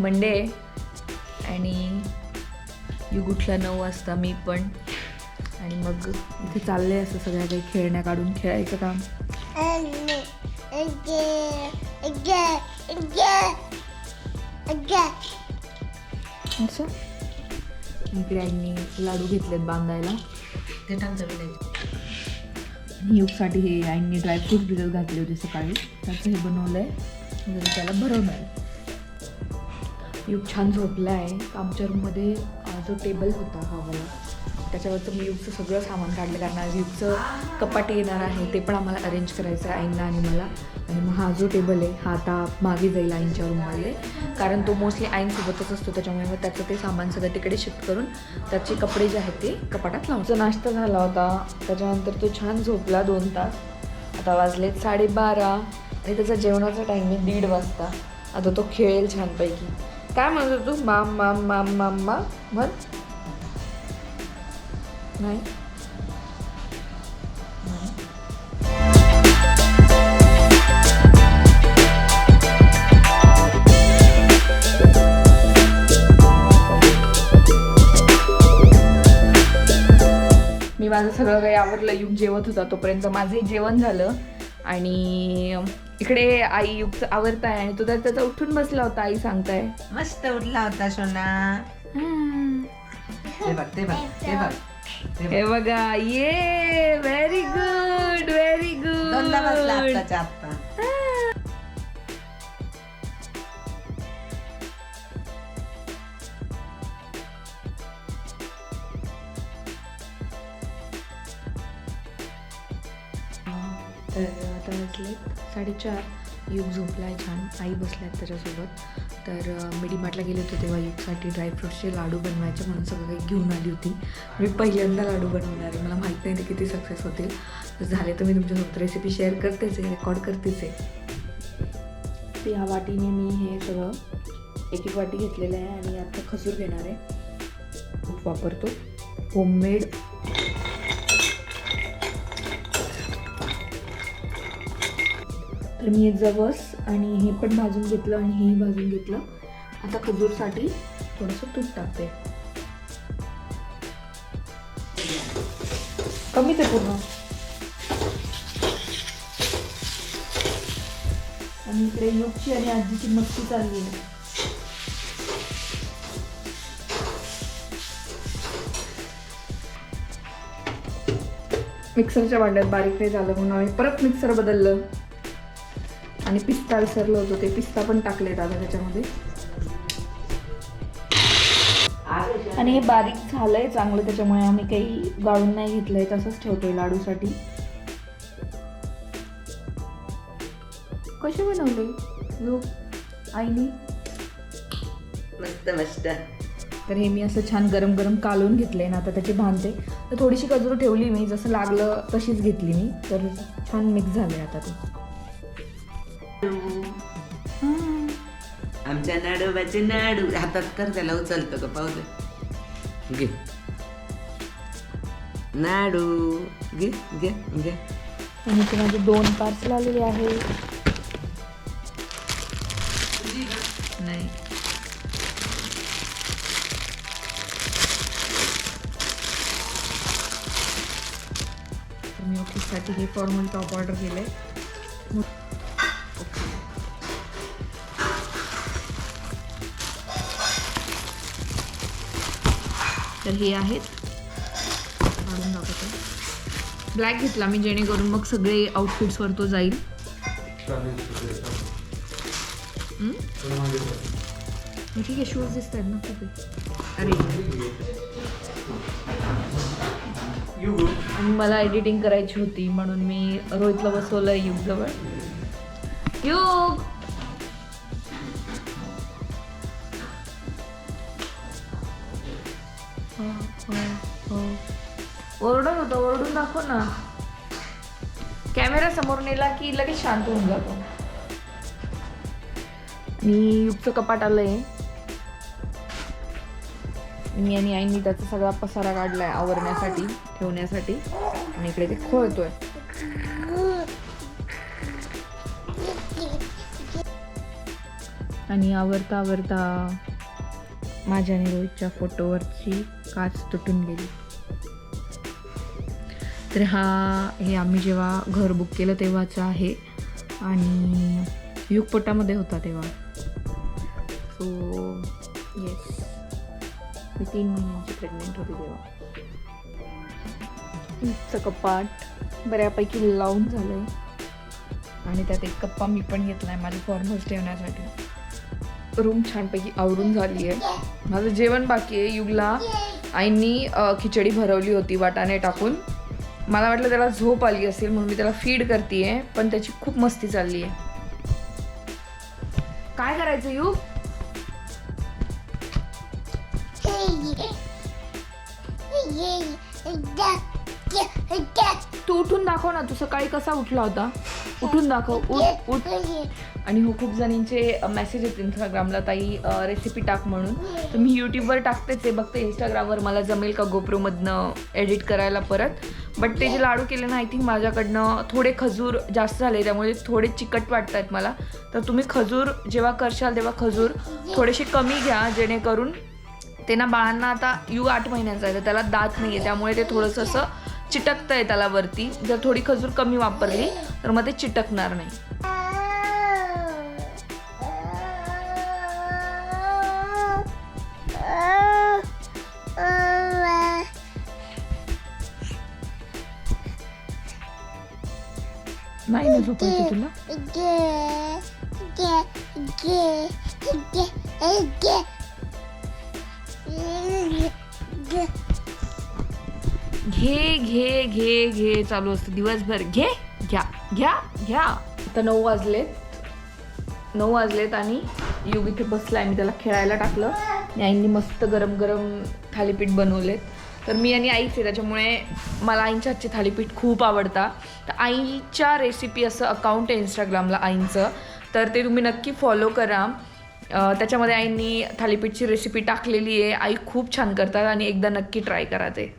Monday आणि युग उठला नऊ वाजता मी पण. आणि मग इथे चालले असं सगळ्या काही खेळण्या काढून खेळायचं काम. असं? इकडे आईने लाडू घेतलेत बांधायला. ते आणि युगसाठी हे आईने ड्रायफ्रूट भिजत घातले होते सकाळी. त्याचं हे बनवलं आहे त्याला भरवणार आहे. युग छान झोपला आहे आमच्या रूममध्ये जो टेबल होता हवाला त्याच्यावरचं मी युगचं सगळं सामान काढलं. कारण आज युगचं कपाट येणार आहे ते पण आम्हाला अरेंज करायचं आहे आईंना आणि मला. आणि मग हा जो टेबल आहे हा आता मागे जाईल आईंच्या रूममध्ये कारण तो मोस्टली आईंसोबतच असतो त्याच्यामुळे मग त्याचं ते सामान सगळं तिकडे शिफ्ट करून त्याचे कपडे जे आहेत ते कपाटात लावून. नाश्ता झाला होता. त्याच्यानंतर तो छान झोपला दोन तास. आता वाजलेत साडेबारा. आणि त्याचा जेवणाचा टाईम आहे दीड वाजता. आता तो खेळेल छानपैकी. काय म्हणत होता? तू माम माम माम माम. मा म्हण. नाही. मी माझं सगळं काही आवडलं येऊन जेवत होता तोपर्यंत. माझंही जेवण झालं आणि इकडे आई आवरत आहे आणि तो तर त्याचा उठून बसला होता आई सांगताय. मस्त उठला होता सोना ते बघ ते बघ ते बघ ते बघ. हे बघा ये व्हेरी गुड व्हेरी दोनदा बसला गुड आत्ताच्या तर आता वाजले साडेचार युग झोपलाय छान. आई बसल्यात त्याच्यासोबत. तर मी डीमार्टला गेले होते तेव्हा युगसाठी ड्रायफ्रूट्सचे लाडू बनवायचे म्हणून सगळं काही घेऊन आली होती. मी पहिल्यांदा लाडू बनवणार आहे. मला माहीत नाही ते किती सक्सेस होतील. तर झाले तर मी तुमच्यासोबत रेसिपी शेअर करतेच आहे रेकॉर्ड करतेच आहे. तर ह्या वाटीने मी हे सगळं एक एक वाटी घेतलेलं आहे आणि आता खजूर घेणार आहे. खूप वापरतो. होममेड तर मी एक जवस आणि हे पण भाजून घेतलं आणि हेही भाजून घेतलं. आता खजूरसाठी थोडंसं तूप टाकते. कमीच आहे पूर्ण. आणि इकडे योगची आणि आजीची मस्ती चालली आहे. मिक्सरच्या भांड्यात बारीक नाही झालं म्हणून आम्ही परत मिक्सर बदललं. आणि पिस्ता विसरलं होतं ते पिस्ता पण टाकले दादा त्याच्यामध्ये. आणि हे बारीक झालंय चांगलं त्याच्यामुळे आम्ही काही गाळून नाही घेतलंय तसंच ठेवतोय लाडूसाठी. कसे बनवले? लोक? आईनी? मस्त मस्त. तर हे मी असं छान गरम गरम कालवून घेतले ना आता त्याची भांडते तर थोडीशी खजूर ठेवली मी जसं लागलं तशीच घेतली मी. तर छान मिक्स झाले आता ते. आमच्या नाडोबाचे नाडू. हातात कर त्याला उचलतो का पाहू दे. घे. नाडू. घे घे घे. आणि ते माझे दोन पार्सल आलेले आहे नाही. मी ऑफिससाठी हे फॉर्मल टॉप ऑर्डर केलं आहे तर हे आहेत. काढून दाखवते ब्लॅक घेतला मी जेणेकरून मग सगळे आउटफिट्सवर तो जाईल. ठीक आहे शूज दिसत आहेत ना खूप अरे. मला एडिटिंग करायची होती म्हणून मी रोहितला बसवलं युग जवळ युग! ओरडत होता ओरडून दाखव ना. कॅमेरा समोर नेला की लगेच शांत होऊन जातो. मी युक्त कपाट आलंय. मी आणि आईनी त्याचा सगळा पसारा काढलाय आवरण्यासाठी ठेवण्यासाठी. आणि इकडे ते खोळतोय. आणि आवरता आवरता माझ्या आणि रोहितच्या फोटोवरची काच तुटून गेली. तर हा हे आम्ही जेव्हा घर बुक केलं तेव्हाचं आहे आणि युगपटामध्ये होता तेव्हा. सो येस मी तीन महिन्यांची प्रेग्नेंट होती तेव्हा. युगचं कपाट बऱ्यापैकी लावून झालं आहे आणि त्यात एक कप्पा मी पण घेतला आहे माझी फॉर्मल्स ठेवण्यासाठी. रूम छानपैकी आवरून झाली आहे माझं जेवण बाकी आहे युगला आईंनी खिचडी भरवली होती वाटाणे टाकून मला वाटलं त्याला झोप आली असेल म्हणून मी त्याला फीड करते पण त्याची खूप मस्ती चालली आहे काय करायचं युग तू उठून दाखव ना तू सकाळी कसा उठला होता? उठून दाखव उठ उठ. आणि हो खूप जणींचे मेसेज आहेत इंस्टाग्रामला ताई रेसिपी टाक म्हणून. तर मी यूट्यूबवर टाकतेच आहे बघते इंस्टाग्रामवर मला जमेल का गोप्रोमधनं एडिट करायला परत. बट ते जे लाडू केले ना आय थिंक माझ्याकडनं थोडे खजूर जास्त झाले त्यामुळे थोडे चिकट वाटत आहेत मला. तर तुम्ही खजूर जेव्हा करशाल तेव्हा खजूर थोडेसे कमी घ्या जेणेकरून ते ना बाळांना आता यू आठ महिन्याचा आहे तर त्याला दात नाही आहे त्यामुळे ते थोडंसं असं चिटकतं आहे त्याला वरती जर थोडी खजूर कमी वापरली तर मग ते चिटकणार नाही नाही ना झोपायचं तुला घे घे घे घे चालू असतं. दिवसभर घे घ्या घ्या घ्या. आता नऊ वाजलेत. नऊ वाजलेत आणि युग इथे बसलाय. मी त्याला खेळायला टाकलं. आणि आईंनी मस्त गरम गरम थालीपीठ बनवलेत. तर मी आणि आईच आहे त्याच्यामुळे मला आईंच्या हातचे थालीपीठ खूप आवडतात तर आईच्या रेसिपी असं अकाउंट आहे इंस्टाग्रामला आईंचं. तर ते तुम्ही नक्की फॉलो करा. त्याच्यामध्ये आईंनी थालीपीठची रेसिपी टाकलेली आहे. आई खूप छान करतात आणि एकदा नक्की ट्राय करा ते.